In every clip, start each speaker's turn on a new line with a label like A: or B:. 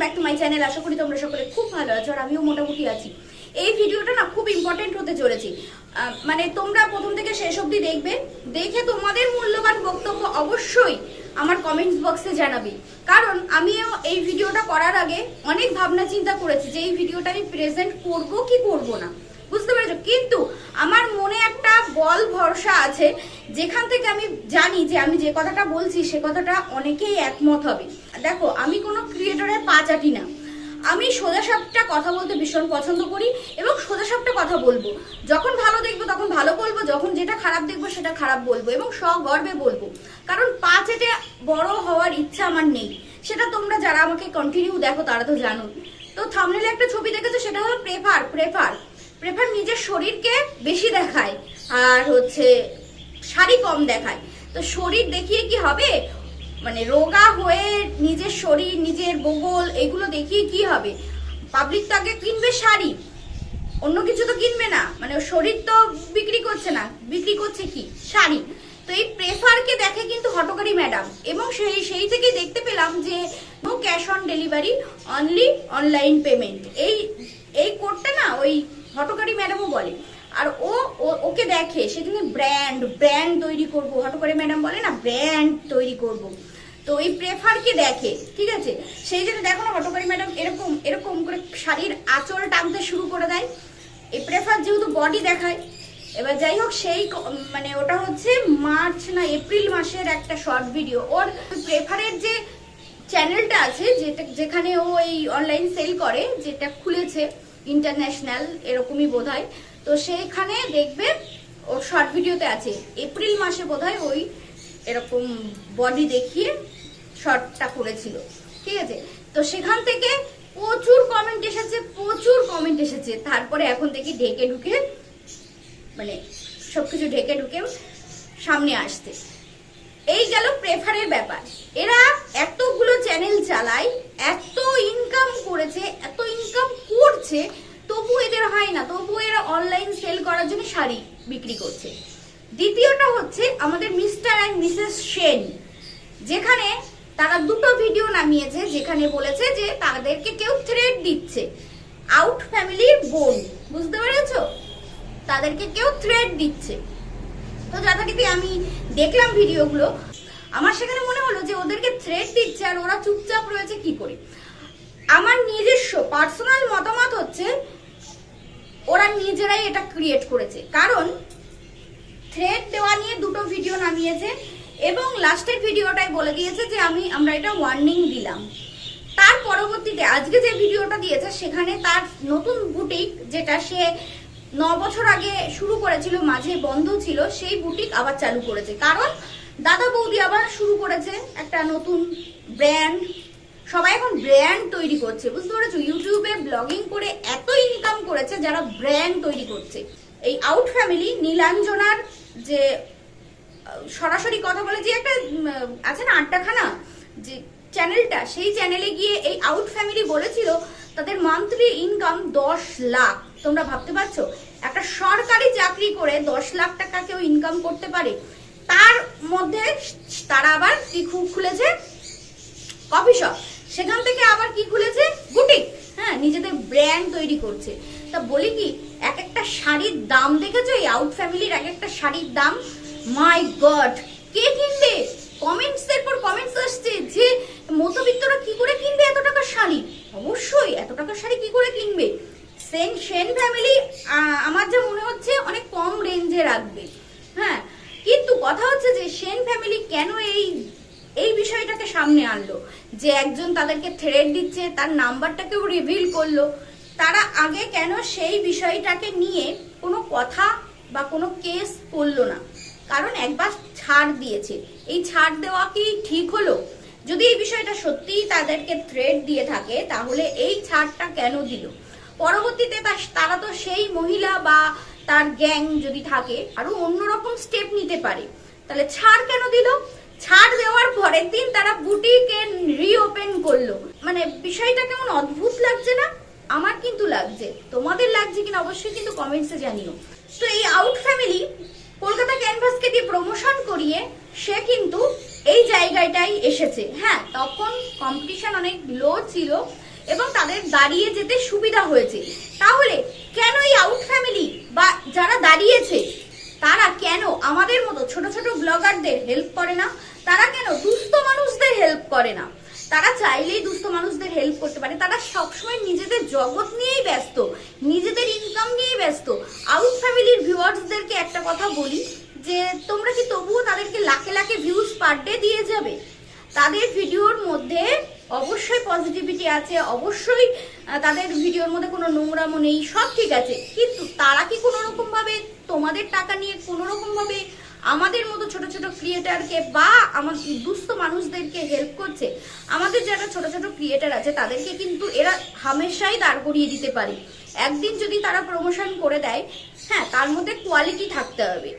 A: Back to my channel আশা করি তোমরা সকলে খুব ভালো আছো আর আমিও মোটামুটি আছি। এই ভিডিওটা না খুব ইম্পর্টেন্ট হতে চলেছি। মানে তোমরা প্রথম থেকে শেষ অবধি দেখবে। দেখে তোমাদের মূল্যবান বক্তব্য অবশ্যই আমার কমেন্টস বক্সে জানাবে। কারণ আমিও এই ভিডিওটা করার আগে অনেক ভাবনা চিন্তা করেছি যে এই ভিডিওটা আমি প্রেজেন্ট করব কি করব না। বুঝতে পেরেছ? কিন্তু আমার মনে একটা বল ভরসা আছে, যেখান থেকে আমি জানি যে আমি যে কথাটা বলছি, সে কথাটা অনেকেই একমত হবে। দেখো, আমি কোনো ক্রিয়েটরের পা চাটি না। আমি সোজাসাপটা কথা বলতে ভীষণ পছন্দ করি এবং সোজাসাপটা কথা বলব। যখন ভালো দেখব, তখন ভালো বলব, যখন যেটা খারাপ দেখব, সেটা খারাপ বলব এবং সগর্বে বলব। কারণ পা চেটে বড় হওয়ার ইচ্ছা আমার নেই। সেটা তোমরা যারা আমাকে কন্টিনিউ দেখো, তারা তো জানো তো থামনেলে একটা ছবি দেখেছ, সেটা হলো প্রেফার প্রেফার প্রেফার নিজের শরীরকে বেশি দেখায় আর হচ্ছে শাড়ি কম দেখায়। তো শরীর দেখিয়ে কি হবে? মানে রোগা হয়ে নিজের শরীর, নিজের বগল এগুলো দেখিয়ে কি হবে? পাবলিক তো আগে কিনবে শাড়ি, অন্য কিছু তো কিনবে না। মানে শরীর তো বিক্রি করছে না। বিক্রি করছে কি? শাড়ি। তো এই প্রেফারকে দেখে কিন্তু হটকারী ম্যাডাম এবং সেই সেই থেকেই দেখতে পেলাম যে no cash on delivery only online payment এই এই কোডটা না ওই হটকারী ম্যাডামও বলে। আর ও ওকে দেখে সেখানে ব্র্যান্ড ব্র্যান্ড তৈরি করব। হটকারী ম্যাডাম বলে না ব্র্যান্ড তৈরি করব। তো এই প্রেফারকে দেখে, ঠিক আছে? সেই জন্য দেখো না, হটকারী ম্যাডাম এরকম এরকম করে শাড়ির আঁচল টানতে শুরু করে দেয়। এই প্রেফার যেহেতু বডি দেখায়, এবার যাই হোক, সেই মানে ওটা হচ্ছে মার্চ না, এপ্রিল মাসের একটা শর্ট ভিডিও ওর প্রেফারের যে চ্যানেলটা আছে, যেটা, যেখানে ও এই অনলাইন সেল করে, যেটা খুলেছে ইন্টারন্যাশনাল এরকমই বোধহয়। তো সেইখানে দেখবে, ও শর্ট ভিডিওতে আছে এপ্রিল মাসে বোধহয় ওই এরকম বডি দেখিয়ে শর্টটা করেছিল। ঠিক আছে? তো সেখান থেকে প্রচুর কমেন্ট এসেছে, প্রচুর কমেন্ট এসেছে। তারপরে এখন থেকে ঢেকে ঢুকে মানে সবকিছু ঢেকে ঢুকে সামনে আসতে এই গেল প্রেফারের ব্যাপার। এরা এতগুলো চ্যানেল চালায়, এত ইনকাম করেছে, এত করছে, তবু এদের হয় না। তবু এরা অনলাইন সেল করার জন্য শাড়ি বিক্রি করছে। দ্বিতীয়টা হচ্ছে আমাদের মিস্টার অ্যান্ড মিসেস সেন, যেখানে তারা দুটো ভিডিও নামিয়েছে, যেখানে বলেছে যে তাদেরকে কেউ থ্রেড দিচ্ছে। আউট ফ্যামিলির বোন, বুঝতে পেরেছ? তাদেরকে কেউ থ্রেড দিচ্ছে। তো যথারীতি আমি দেখলাম ভিডিওগুলো আমার সেখানে মনে হলো যে ওদেরকে থ্রেড দিচ্ছে আর ওরা চুপচাপ রয়েছে কি করে? আমার নিজস্ব পার্সোনাল মতামত হচ্ছে, ওরা নিজেরাই এটা ক্রিয়েট করেছে। কারণ থ্রেড দেওয়া নিয়ে দুটো ভিডিও নামিয়েছে এবং লাস্টের ভিডিওটাই বলে দিয়েছে যে আমি, আমরা এটা ওয়ার্নিং দিলাম। তার পরবর্তীতে, আজকে যে ভিডিওটা দিয়েছে, সেখানে তার নতুন বুটিক যেটা সে ন বছর আগে শুরু করেছিল, মাঝে বন্ধ ছিল, সেই বুটিক আবার চালু করেছে। কারণ, দাদা বৌদি আবার শুরু করেছে একটা নতুন ব্র্যান্ড সবাই এখন ব্র্যান্ড তৈরি করছে, বুঝতে পেরেছ? ইউটিউবে ব্লগিং করে এত ইনকাম করেছে যারা ব্র্যান্ড তৈরি করছে। এই আউট ফ্যামিলি নীলাঞ্জনার যে সরাসরি কথা বলে যে একটা আছে না, আড্ডাখানা? যে চ্যানেলটা সেই চ্যানেলে গিয়ে এই আউট ফ্যামিলি বলেছিল, তাদের মান্থলি ইনকাম দশ লাখ। তোমরা ভাবতে পারছ? একটা সরকারি চাকরি করে দশ লাখ টাকা কেউ ইনকাম করতে পারে, তার মধ্যে তারা আবার কি খুলেছে? কফি শপ সেখান থেকে আবার কি খুলেছে? বুটিক। হ্যাঁ নিজেদের ব্র্যান্ড তৈরি করছে। তা বলি কি এক একটা শাড়ির দাম দেখেছ? এই আউট ফ্যামিলির এক একটা শাড়ির দাম? মাই গড কে কিনবে? কমেন্টস এর পর কমেন্টস আসছে যে, মধ্যবিত্তরা কি করে কিনবে এত টাকার শাড়ি? অবশ্যই, এত টাকার শাড়ি কি করে কিনবে? সেন সেন ফ্যামিলি আমার যা মনে হচ্ছে, অনেক কম রেঞ্জে রাখবে। হ্যাঁ কিন্তু কথা হচ্ছে যে সেন ফ্যামিলি কেন এই এই বিষয়টাকে সামনে আনলো? যে একজন তাদেরকে থ্রেড দিচ্ছে, তার নাম্বারটাকেও রিভিল করল, তারা আগে কেন সেই বিষয়টাকে নিয়ে কোনো কথা বা কোনো কেস করল না? কারণ একবার ছাড় দিয়েছে। এই ছাড় দেওয়া কি ঠিক হলো? যদি এই বিষয়টা সত্যিই তাদেরকে থ্রেড দিয়ে থাকে, তাহলে এই ছাড়টা কেন দিল? পরবর্তীতে তারা তো সেই মহিলা বা তার গ্যাং যদি থাকে, আরও অন্যরকম স্টেপ নিতে পারে। তাহলে ছাড় কেন দিল? ছাড় দেওয়ার পরের দিন তারা বুটিকে রিওপেন করল। মানে বিষয়টা কেমন অদ্ভুত লাগছে না? আমার কিন্তু লাগছে। তোমাদের লাগছে কিনা অবশ্যই কিন্তু কমেন্টসে জানিও। তো এই আউট ফ্যামিলি কলকাতা ক্যানভাসকে দিয়ে প্রমোশন করিয়ে সে কিন্তু এই জায়গাটাই এসেছে। হ্যাঁ তখন কম্পিটিশন অনেক লো ছিল এবং তাদের দাঁড়িয়ে যেতে সুবিধা হয়েছে। তাহলে কেন এই আউট ফ্যামিলি বা যারা দাঁড়িয়েছে তারা কেন আমাদের মতো ছোট ছোট ব্লগারদের হেল্প করে না? তারা কেন দুস্থ মানুষদের হেল্প করে না? তারা চাইলেই দুস্থ মানুষদের হেল্প করতে পারে। তারা সবসময় নিজেদের জগৎ নিয়েই ব্যস্ত, নিজেদের ইনকাম নিয়েই ব্যস্ত। আউট ফ্যামিলির ভিউয়ার্সদেরকে একটা কথা বলি, যে তোমরা কি তবুও তাদেরকে লাখে লাখে ভিউজ পার ডে দিয়ে যাবে? তাদের ভিডিওর মধ্যে অবশ্যই পজিটিভিটি আছে, অবশ্যই তাদের ভিডিওর মধ্যে কোনো নোংরামো নেই, সব ঠিক আছে। কিন্তু তারা কি কোনো রকম ভাবে তোমাদের টাকা নিয়ে কোনো রকম ভাবে আমাদের মতো ছোট ছোট ক্রিয়েটারকে বা আমার দুস্থ মানুষদেরকে হেল্প করছে? আমাদের যারা ছোট ছোট ক্রিয়েটার আছে, তাদেরকে কিন্তু এরা হামেশাই দাঁড় করিয়ে দিতে পারে। একদিন যদি তারা প্রমোশন করে দেয় হ্যাঁ তার মধ্যে কোয়ালিটি থাকতে হবে।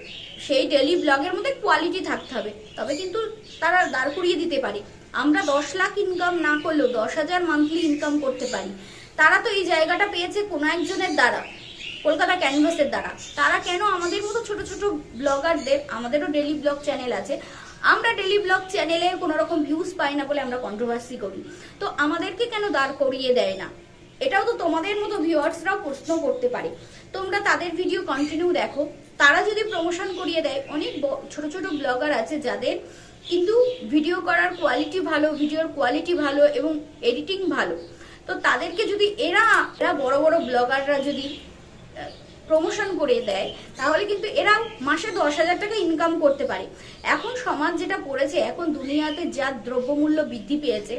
A: সেই ডেলি ব্লগের মধ্যে কোয়ালিটি থাকতে হবে। তবে কিন্তু তারা দাঁড় করিয়ে দিতে পারে। আমরা দশ লাখ ইনকাম না করলেও দশ হাজার মান্থলি ইনকাম করতে পারি। তারা তো এই জায়গাটা পেয়েছে কোনো একজনের দ্বারা, কলকাতা ক্যানভাসের দ্বারা। তারা কেন আমাদের মতো ছোট ছোট ব্লগারদের আমাদেরও ডেলি ব্লগ চ্যানেল আছে, আমরা ডেলি ব্লগ চ্যানেলে কোনো রকম ভিউজ পাই না বলে আমরা কন্ট্রোভার্সি করি। তো আমাদেরকে কেন দাঁড় করিয়ে দেয় না? এটাও তো তোমাদের মতো ভিউয়ার্সরাও প্রশ্ন করতে পারে। তোমরা তাদের ভিডিও কন্টিনিউ দেখো। তারা যদি প্রমোশন করিয়ে দেয়, অনেক ছোট ছোট ব্লগার আছে যাদের কিন্তু ভিডিও করার কোয়ালিটি ভালো ভিডিওর কোয়ালিটি ভালো এবং এডিটিং ভালো। তো তাদেরকে যদি এরা এরা বড় বড় ব্লগাররা যদি প্রমোশন করে দেয়, তাহলে কিন্তু এরাও মাসে দশ হাজার টাকা ইনকাম করতে পারে। এখন সমাজ যেটা পড়েছে এখন দুনিয়াতে যা দ্রব্যমূল্য বৃদ্ধি পেয়েছে,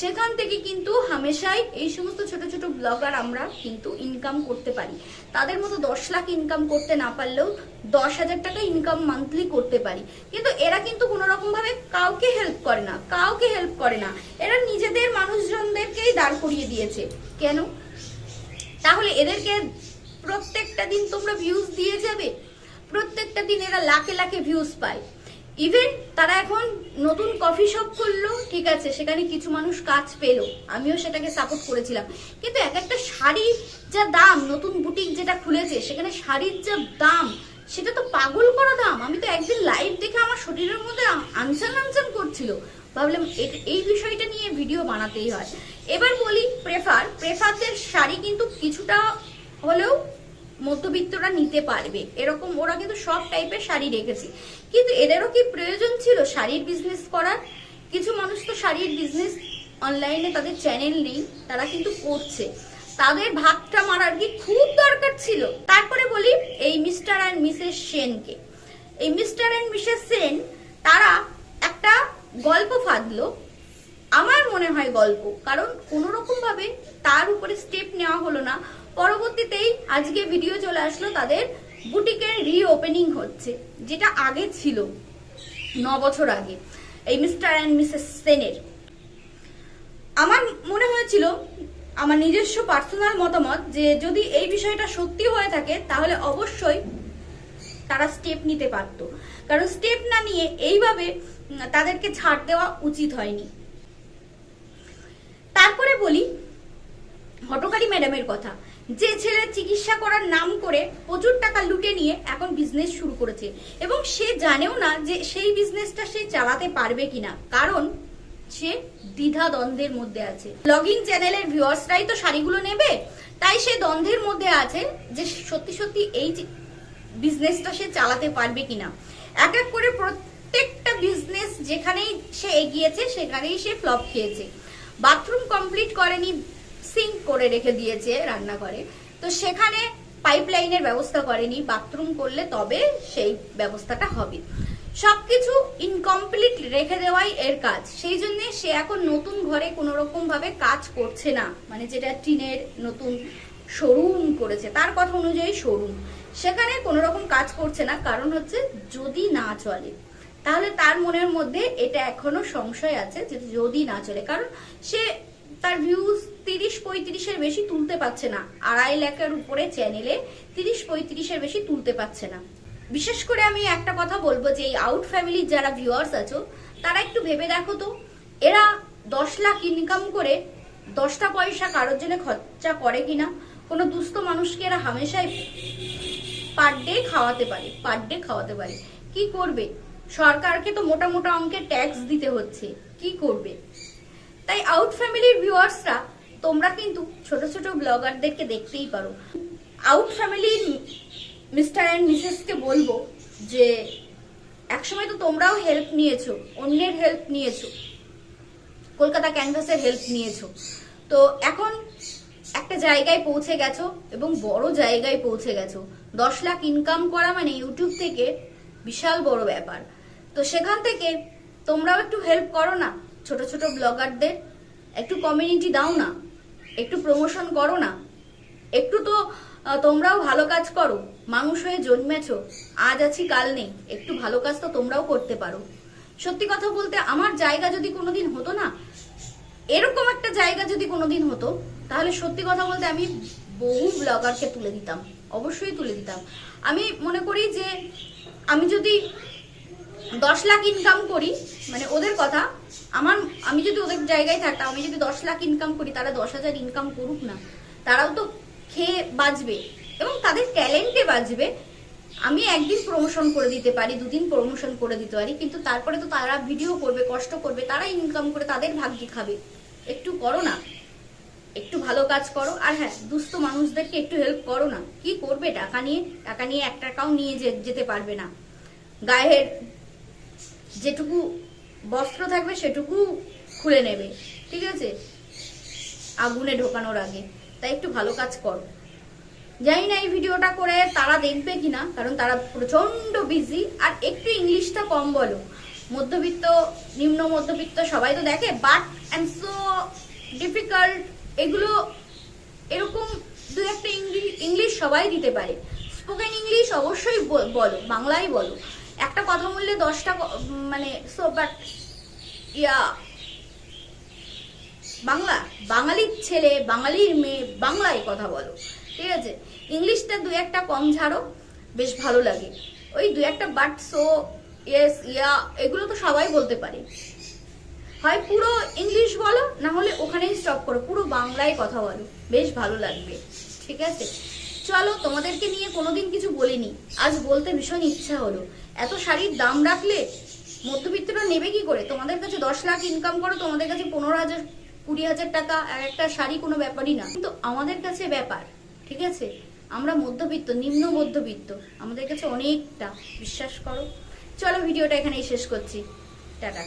A: সেখান থেকে কিন্তু হামেশাই এই সমস্ত ছোট ছোট ব্লগার আমরা কিন্তু ইনকাম করতে পারি। তাদের মতো দশ লাখ ইনকাম করতে না পারলেও দশ হাজার টাকা ইনকাম মান্থলি করতে পারি। কিন্তু এরা কিন্তু কোনো রকম ভাবে কাউকে হেল্প করে না, কাউকে হেল্প করে না। এরা নিজেদের মানুষজনদেরকেই দাঁড় করিয়ে দিয়েছে। কেন? তাহলে এদেরকে প্রত্যেকটা দিন তোমরা ভিউজ দিয়ে যাবে। প্রত্যেকটা দিন এরা লাখে লাখে ভিউজ পায়। ইভেন তারা এখন নতুন কফি শপ করল ঠিক আছে, সেখানে কিছু মানুষ কাজ পেল। আমিও সেটাকে সাপোর্ট করেছিলাম। কিন্তু এক একটা শাড়ি যা দাম, নতুন বুটিক যেটা খুলেছে, সেখানে শাড়ির যা দাম, সেটা তো পাগল করা দাম। আমি তো একদিন লাইভ দেখে আমার শরীরের মধ্যে আ- আনচান আনচান করছিল। ভাবলাম এই বিষয়টা নিয়ে ভিডিও বানাতেই হয়। এবার বলি প্রেফার প্রেফারদের শাড়ি কিন্তু কিছুটা হলেও মধ্যবিত্তরা নিতে পারবে। এরকম ওরা কিন্তু সব টাইপের শাড়ি রেখেছে। কিন্তু এদেরও কি প্রয়োজন ছিল শাড়ির বিজনেস করার? কিছু মানুষ তো শাড়ির বিজনেস অনলাইনে তাদের চ্যানেল নেই, তারা কিন্তু করছে। তাদের ভাগটা মারার কি খুব দরকার ছিল। তারপরে বলি এই মিস্টার অ্যান্ড মিসেস সেনকে এই মিস্টার অ্যান্ড মিসেস সেন, তারা একটা গল্প ফাঁদলো। আমার মনে হয় গল্প। কারণ কোনোরকমভাবে তার উপরে স্টেপ নেওয়া হলো না। পরবর্তীতেই আজকে ভিডিও চলে আসলো তাদের বুটিকের রিওপেনিং হচ্ছে, যেটা আগে ছিল, ন বছর আগে, এই মিস্টার অ্যান্ড মিসেস সেনের। আমার মনে হয়েছিল, আমার নিজস্ব পার্সোনাল মতামত যে যদি এই বিষয়টা সত্যি হয়ে থাকে, তাহলে অবশ্যই তারা স্টেপ নিতে পারত। কারণ স্টেপ না নিয়ে এইভাবে তাদেরকে ছাড় দেওয়া উচিত হয়নি। তারপরে বলি, হটকারী ম্যাডামের কথা। যে ছেলে চিকিৎসা করার নাম করে প্রচুর টাকা লুটে নিয়ে এখন বিজনেস শুরু করেছে। এবং সে জানেও না যে সেই বিজনেসটা সে চালাতে পারবে কিনা। কারণ সে দ্বিধা দ্বন্দ্বের মধ্যে আছে। ব্লগিং চ্যানেলের ভিউয়ার্সরাই তো শাড়িগুলো নেবে। তাই সে দ্বন্দ্বের মধ্যে আছে যে সত্যি সত্যি এই বিজনেসটা সে চালাতে পারবে কিনা। এক এক করে প্রত্যেকটা বিজনেস যেখানেই সে এগিয়েছে, সেখানেই সে ফ্লপ খেয়েছে। বাথরুম কমপ্লিট করেনি সিঙ্ক করে রেখে দিয়েছে রান্নাঘরে। তো সেখানে পাইপলাইনের ব্যবস্থা করেনি, বাথরুম করলে তবে সেই ব্যবস্থাটা হবে। সবকিছু ইনকমপ্লিট রেখে দেওয়াই এর কাজ। সেই জন্য সে এখন নতুন ঘরে কোনো রকম ভাবে কাজ করছে না। মানে যেটা টিনের নতুন শোরুম করেছে, তার কথা অনুযায়ী শোরুম সেখানে কোনো রকম কাজ করছে না, কারণ হচ্ছে যদি না চলে, তাহলে তার মনের মধ্যে এটা এখনও সংশয় আছে যে যদি না চলে, কারণ সে তার ভিউজ তিরিশ পঁয়ত্রিশের বেশি তুলতে পারছে না। আড়াই লাখের উপরে চ্যানেলে তিরিশ, পঁয়ত্রিশের বেশি তুলতে পারছে না। বিশেষ করে আমি একটা কথা বলব যে এই আউট ফ্যামিলির যারা ভিউয়ার্স আছো, তারা একটু ভেবে দেখো তো। এরা দশ লাখ ইনকাম করে দশটা পয়সা কারোর জন্য খরচা করে কিনা, কোনো দুস্থ মানুষকে এরা হামেশাই পার ডে খাওয়াতে পারে পার ডে খাওয়াতে পারে। কি করবে? সরকারকে তো মোটা মোটা অঙ্কের ট্যাক্স দিতে হচ্ছে। কি করবে? তাই আউট ফ্যামিলির ভিউয়ার্সরা তোমরা কিন্তু ছোট ছোট ব্লগারদেরকে দেখতেই পারো। আউট ফ্যামিলির মিস্টার অ্যান্ড মিসেসকে বলব যে, একসময় তো তোমরাও হেল্প নিয়েছো, অন্যের হেল্প নিয়েছো, কলকাতা ক্যানভাসের হেল্প নিয়েছো। তো এখন একটা জায়গায় পৌঁছে গেছো এবং বড় জায়গায় পৌঁছে গেছো। দশ লাখ ইনকাম করা মানে ইউটিউব থেকে বিশাল বড় ব্যাপার। তো সেখান থেকে তোমরাও একটু হেল্প করো না, ছোট ছোট ব্লগারদের, একটু কমিউনিটি দাও না। একটু প্রমোশন করো না। একটু তো তোমরাও ভালো কাজ করো। মানুষ হয়ে জন্মেছো। আজ আছি, কাল নেই। একটু ভালো কাজ তো তোমরাও করতে পারো। সত্যি কথা বলতে আমার জায়গা যদি কোনোদিন হতো না, এরকম একটা জায়গা যদি কোনোদিন হতো, তাহলে সত্যি কথা বলতে আমি বহু ব্লগারকে তুলে দিতাম। অবশ্যই তুলে দিতাম। আমি মনে করি যে, আমি যদি দশ লাখ ইনকাম করি মানে ওদের কথা, আমার, আমি যদি ওদের জায়গায় থাকতাম, আমি যদি দশ লাখ ইনকাম করি, তারা দশ হাজার ইনকাম করুক না, তারাও তো খেয়ে বাঁচবে এবং তাদের ট্যালেন্টে বাঁচবে। আমি একদিন প্রমোশন করে দিতে পারি, দুদিন প্রমোশন করে দিতে পারি, কিন্তু তারপরে তো তারা ভিডিও করবে, কষ্ট করবে, তারা ইনকাম করে তাদের ভাগ্যে খাবে। একটু করো না, একটু ভালো কাজ করো, আর হ্যাঁ দুস্থ মানুষদেরকে একটু হেল্প করো না। কি করবে? টাকা নিয়ে টাকা নিয়ে এক টাকাও নিয়ে যেতে পারবে না। গায়ের যেটুকু বস্ত্র থাকবে সেটুকু খুলে নেবে, ঠিক আছে? আগুনে ঢোকানোর আগে। তাই একটু ভালো কাজ করো। জানি না এই ভিডিওটা করে তারা দেখবে কিনা, কারণ তারা প্রচণ্ড বিজি আর একটু ইংলিশটা কম বলো। মধ্যবিত্ত, নিম্ন মধ্যবিত্ত সবাই তো দেখে বাট অ্যান্ড সো ডিফিকাল্ট এগুলো এরকম দু একটা ইংলিশ সবাই দিতে পারে। স্পোকেন ইংলিশ অবশ্যই বল- বলো বাংলাই বলো। একটা কথা বললে দশটা মানে সো বাট ইয়া, বাংলা, বাঙালির ছেলে, বাঙালির মেয়ে, বাংলায় কথা বলো, ঠিক আছে? ইংলিশটা দু একটা কম ঝাড়ো, বেশ ভালো লাগে। ওই দু একটা বাট সো ইয়েস ইয়া, এগুলো তো সবাই বলতে পারে। হয় পুরো ইংলিশ বলো, না হলে ওখানেই স্টপ করো, পুরো বাংলায় কথা বলো, বেশ ভালো লাগবে, ঠিক আছে? চলো, তোমাদেরকে নিয়ে কোনোদিন কিছু বলিনি, আজ বলতে ভীষণ ইচ্ছা হলো। এত শাড়ির দাম রাখলে মধ্যবিত্তরা নেবে কি করে? তোমাদের কাছে দশ লাখ ইনকাম করো, তোমাদের কাছে পনেরো হাজার, কুড়ি হাজার টাকা আর একটা শাড়ি কোনো ব্যাপারই না। কিন্তু আমাদের কাছে ব্যাপার, ঠিক আছে? আমরা মধ্যবিত্ত, নিম্ন মধ্যবিত্ত, আমাদের কাছে অনেকটা, বিশ্বাস করো। চলো ভিডিওটা এখানেই শেষ করছি। টাটা।